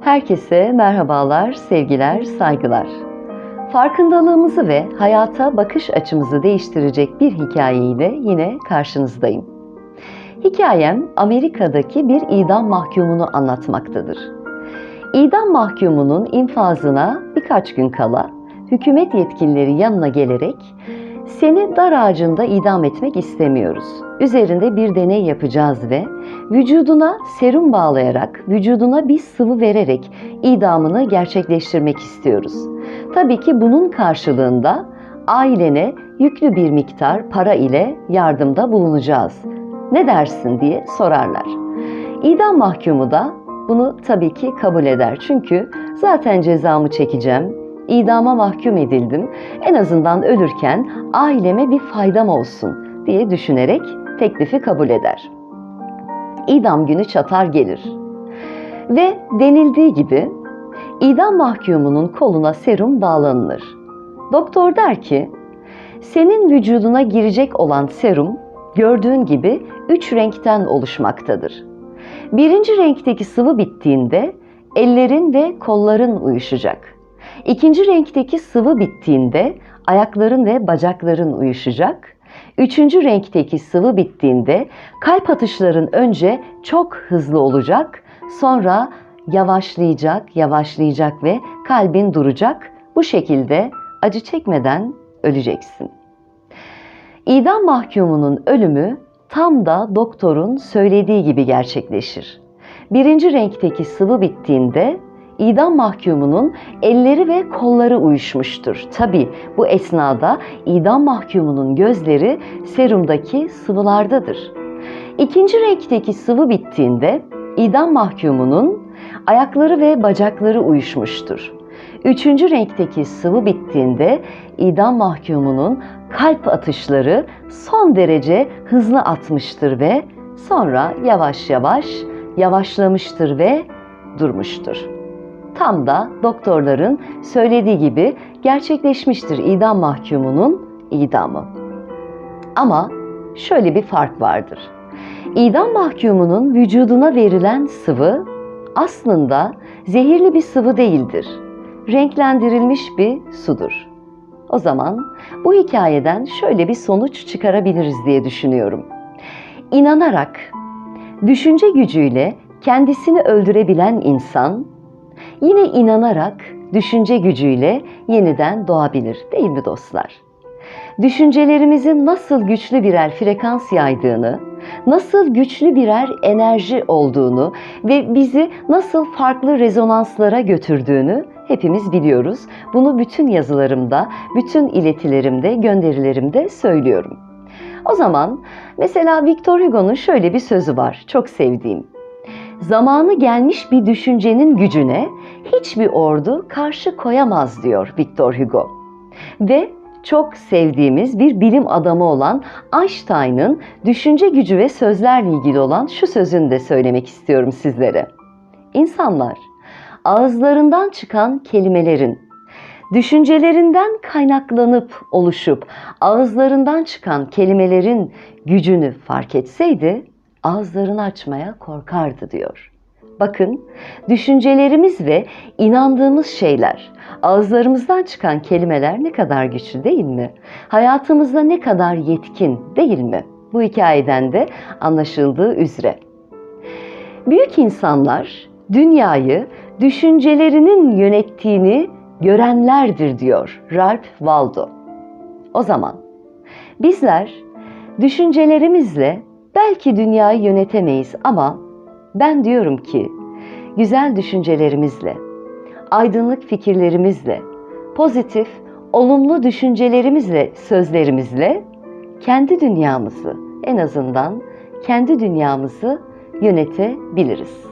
Herkese merhabalar, sevgiler, saygılar. Farkındalığımızı ve hayata bakış açımızı değiştirecek bir hikayeyle yine karşınızdayım. Hikayem Amerika'daki bir idam mahkumunu anlatmaktadır. İdam mahkumunun infazına birkaç gün kala hükümet yetkilileri yanına gelerek seni dar ağacında idam etmek istemiyoruz. Üzerinde bir deney yapacağız ve vücuduna serum bağlayarak, vücuduna bir sıvı vererek idamını gerçekleştirmek istiyoruz. Tabii ki bunun karşılığında ailene yüklü bir miktar para ile yardımda bulunacağız. Ne dersin diye sorarlar. İdam mahkumu da bunu tabii ki kabul eder. Çünkü zaten cezamı çekeceğim, idama mahkum edildim. En azından ölürken aileme bir faydam olsun diye düşünerek teklifi kabul eder. İdam günü çatar gelir. Ve denildiği gibi idam mahkumunun koluna serum bağlanılır. Doktor der ki, senin vücuduna girecek olan serum gördüğün gibi üç renkten oluşmaktadır. Birinci renkteki sıvı bittiğinde ellerin ve kolların uyuşacak. İkinci renkteki sıvı bittiğinde ayakların ve bacakların uyuşacak. Üçüncü renkteki sıvı bittiğinde kalp atışların önce çok hızlı olacak, sonra yavaşlayacak, yavaşlayacak ve kalbin duracak. Bu şekilde acı çekmeden öleceksin. İdam mahkumunun ölümü tam da doktorun söylediği gibi gerçekleşir. Birinci renkteki sıvı bittiğinde idam mahkumunun elleri ve kolları uyuşmuştur. Tabi bu esnada idam mahkumunun gözleri serumdaki sıvılardadır. İkinci renkteki sıvı bittiğinde idam mahkumunun ayakları ve bacakları uyuşmuştur. Üçüncü renkteki sıvı bittiğinde idam mahkumunun kalp atışları son derece hızlı atmıştır ve sonra yavaş yavaş yavaşlamıştır ve durmuştur. Tam da doktorların söylediği gibi gerçekleşmiştir idam mahkumunun idamı. Ama şöyle bir fark vardır. İdam mahkumunun vücuduna verilen sıvı aslında zehirli bir sıvı değildir. Renklendirilmiş bir sudur. O zaman bu hikayeden şöyle bir sonuç çıkarabiliriz diye düşünüyorum. İnanarak, düşünce gücüyle kendisini öldürebilen insan yine inanarak düşünce gücüyle yeniden doğabilir değil mi dostlar? Düşüncelerimizin nasıl güçlü birer frekans yaydığını, nasıl güçlü birer enerji olduğunu ve bizi nasıl farklı rezonanslara götürdüğünü hepimiz biliyoruz. Bunu bütün yazılarımda, bütün iletilerimde, gönderilerimde söylüyorum. O zaman mesela Victor Hugo'nun şöyle bir sözü var, çok sevdiğim. Zamanı gelmiş bir düşüncenin gücüne hiçbir ordu karşı koyamaz diyor Victor Hugo. Ve çok sevdiğimiz bir bilim adamı olan Einstein'ın düşünce gücü ve sözlerle ilgili olan şu sözünü de söylemek istiyorum sizlere. İnsanlar ağızlarından çıkan kelimelerin düşüncelerinden kaynaklanıp oluşup ağızlarından çıkan kelimelerin gücünü fark etseydi ağızlarını açmaya korkardı diyor. Bakın, düşüncelerimiz ve inandığımız şeyler, ağızlarımızdan çıkan kelimeler ne kadar güçlü değil mi? Hayatımızda ne kadar yetkin değil mi? Bu hikayeden de anlaşıldığı üzere. Büyük insanlar dünyayı düşüncelerinin yönettiğini görenlerdir diyor Ralph Waldo. O zaman bizler düşüncelerimizle belki dünyayı yönetemeyiz ama ben diyorum ki güzel düşüncelerimizle, aydınlık fikirlerimizle, pozitif, olumlu düşüncelerimizle, sözlerimizle kendi dünyamızı en azından kendi dünyamızı yönetebiliriz.